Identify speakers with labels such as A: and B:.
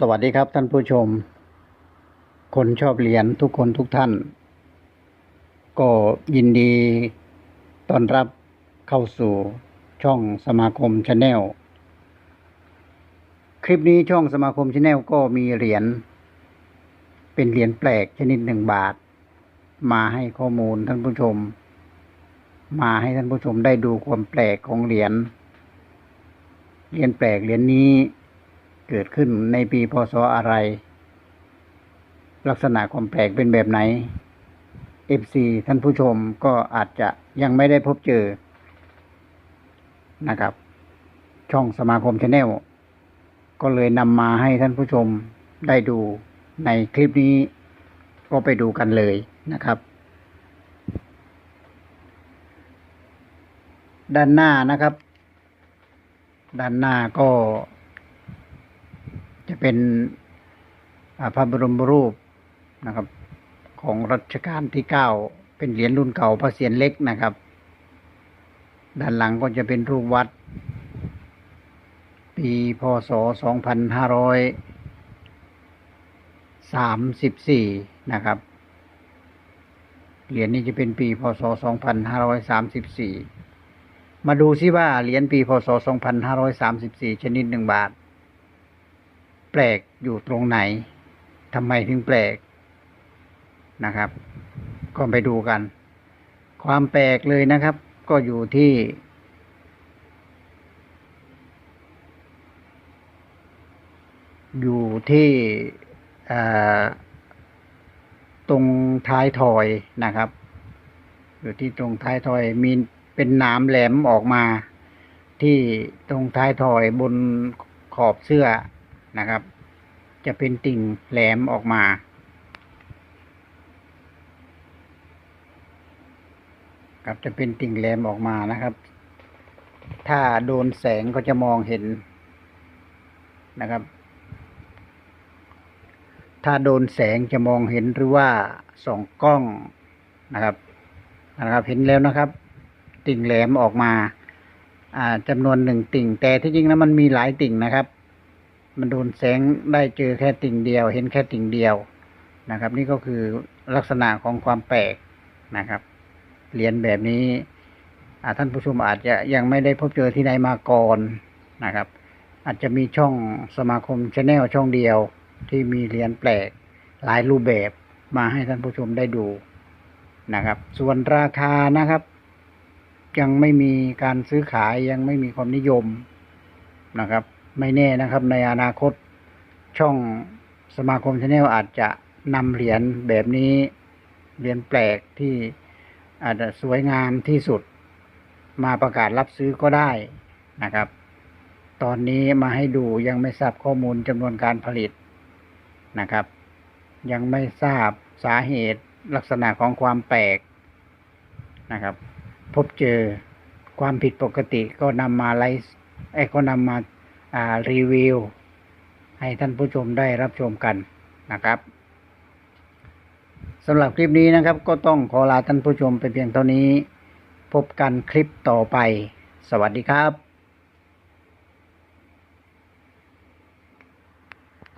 A: สวัสดีครับท่านผู้ชม คนชอบเหรียญทุกคนทุกท่าน ก็ยินดีต้อนรับเข้าสู่ช่องสมาคมชาแนลคลิปนี้ช่องสมาคมชาแนลก็มีเหรียญเป็นเหรียญแปลกชนิดหนึ่งบาท มาให้ข้อมูลท่านผู้ชม มาให้ท่านผู้ชมได้ดูความแปลกของเหรียญเหรียญแปลกเหรียญนี้ เกิดขึ้นในปีพศอะไร ลักษณะความแปลกเป็นแบบไหน FC ท่านผู้ชมก็อาจจะยังไม่ได้พบเจอนะครับ ช่องสมาคมชาแนลก็เลยนำมาให้ท่านผู้ชมได้ดูในคลิปนี้ ก็ไปดูกันเลยนะครับ ด้านหน้านะครับ ด้านหน้าก็ จะเป็นอ่าพระบรมรูปนะครับ ของรัชกาลที่เก้าเป็นเหรียญรุ่นเก่าพระเศียรเล็กนะครับ ด้านหลังก็จะเป็นรูปวัด ปีพศสองพันห้าร้อยสามสิบสี่นะครับ เหรียญนี้จะเป็นปีพศสองพันห้าร้อยสามสิบสี่มาดูซิว่าเหรียญปีพศสองพันห้าร้อยสามสิบสี่ชนิดหนึ่งบาท แปลกอยู่ตรงไหนทำไมถึงแปลกนะครับ ก็ไปดูกัน ความแปลกเลยนะครับ ก็อยู่ที่ อยู่ที่ตรงท้ายทอยนะครับ อยู่ที่ตรงท้ายทอยมีเป็นหนามแหลมออกมา ที่ตรงท้ายทอยบนขอบเสื้อ นะครับ จะเป็นติ่งแหลมออกมา ครับจะเป็นติ่งแหลมออกมานะครับ ถ้าโดนแสงก็จะมองเห็นนะครับ ถ้าโดนแสงจะมองเห็นหรือว่าส่องกล้องนะครับนะครับเห็นแล้วนะครับ ติ่งแหลมออกมา อ่าจำนวนหนึ่งติ่ง แต่ที่จริงแล้วมันมีหลายติ่งนะครับ มันโดนแสงได้เจอแค่ติ่งเดียว เห็นแค่ติ่งเดียวนะครับ นี่ก็คือลักษณะของความแปลกนะครับเหรียญแบบนี้ท่านผู้ชมอาจจะยังไม่ได้พบเจอที่ไหนมาก่อนนะครับ อาจจะมีช่องสมาคมชาแนลช่องเดียวที่มีเหรียญแปลกหลายรูปแบบมาให้ท่านผู้ชมได้ดูนะครับ ส่วนราคานะครับ ยังไม่มีการซื้อขายยังไม่มีความนิยมนะครับ ไม่แน่นะครับ ในอนาคตช่องสมาคมชาแนลอาจจะนำเหรียญแบบนี้เหรียญแปลกที่อาจจะสวยงามที่สุดมาประกาศรับซื้อก็ได้นะครับ ตอนนี้มาให้ดูยังไม่ทราบข้อมูลจำนวนการผลิตนะครับ ยังไม่ทราบสาเหตุลักษณะของความแปลกนะครับ พบเจอความผิดปกติก็นำมาไลฟ์ไอ้ก็นำมา รีวิว ให้ท่านผู้ชมได้รับชมกันนะครับสำหรับคลิปนี้นะครับ ก็ต้องขอลาท่านผู้ชมไปเพียงเท่านี้ พบกันคลิปต่อไป สวัสดีครับ